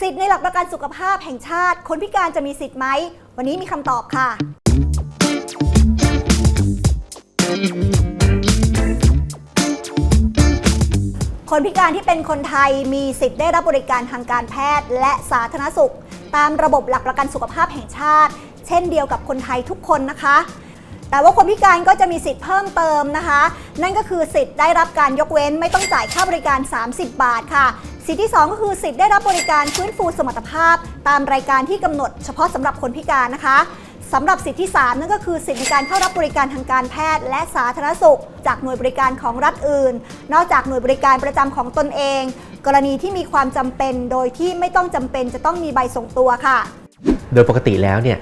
สิทธิ์ในหลักประกันสุขภาพแห่งชาติ คนพิการจะมีสิทธิ์ไหม วันนี้มีคำตอบค่ะ คนพิการที่เป็นคนไทยมีสิทธิ์ได้รับบริการทางการแพทย์ และสาธารณสุข ตามระบบหลักประกันสุขภาพแห่งชาติ เช่นเดียวกับคนไทยทุกคนนะคะ แต่ว่าคนพิการก็จะมีสิทธิ์เพิ่มเติมนะคะ นั่นก็คือสิทธิ์ได้รับการยกเว้นไม่ต้องจ่ายค่าบริการ 30 บาทค่ะ สิทธิที่ 2 ก็คือสิทธิ์ได้รับบริการฟื้นฟูสมรรถภาพ ตามรายการที่กำหนดเฉพาะสำหรับคนพิการนะคะสำหรับสิทธิที่ 3 นั่นก็คือสิทธิในการเข้ารับบริการทางการแพทย์ และสาธารณสุข จากหน่วยบริการของรัฐอื่น นอกจากหน่วยบริการประจำของตนเอง กรณีที่มีความจำเป็นโดยที่ไม่ต้องจำเป็นจะต้องมีใบส่งตัวค่ะ โดยปกติแล้วเนี่ย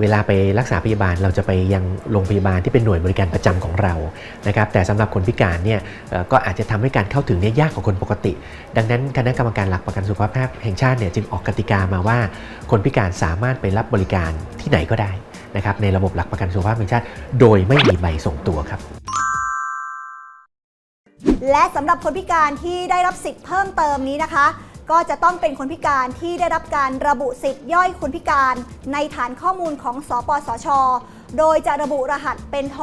เวลาไปรักษาพยาบาลเราจะไปยังโรงพยาบาลที่เป็นหน่วยบริการประจำของเรานะครับแต่สำหรับคนพิการเนี่ยก็อาจจะทำให้การเข้าถึงเนี่ยยากกว่าคนปกติ ดังนั้นคณะกรรมการหลักประกันสุขภาพแห่งชาติเนี่ยจึงออกกติกามาว่า คนพิการสามารถไปรับบริการที่ไหนก็ได้นะครับในระบบหลักประกันสุขภาพแห่งชาติ โดยไม่มีใบส่งตัวครับและสำหรับคนพิการที่ได้รับสิทธิ์เพิ่มเติมนี้นะคะ ก็จะต้องเป็นคนพิการที่ได้รับการระบุสิทธิ์ย่อยคนพิการ ในฐานข้อมูลของสปสช โดยจะระบุรหัสเป็นท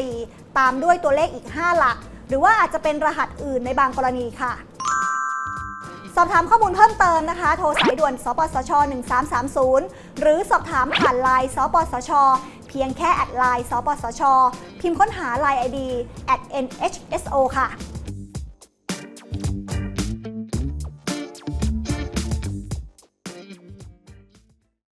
74 ตามด้วยตัวเลขอีก 5 หลัก หรือว่าอาจจะเป็นรหัสอื่นในบางกรณีค่ะ สอบถามข้อมูลเพิ่มเติมนะคะ โทรสายด่วน สปสช 1330 หรือสอบถามผ่านไลน์สปสชเพียงแค่แอดไลน์สปสช พิมพ์ค้นหา Line ID at nhso ค่ะ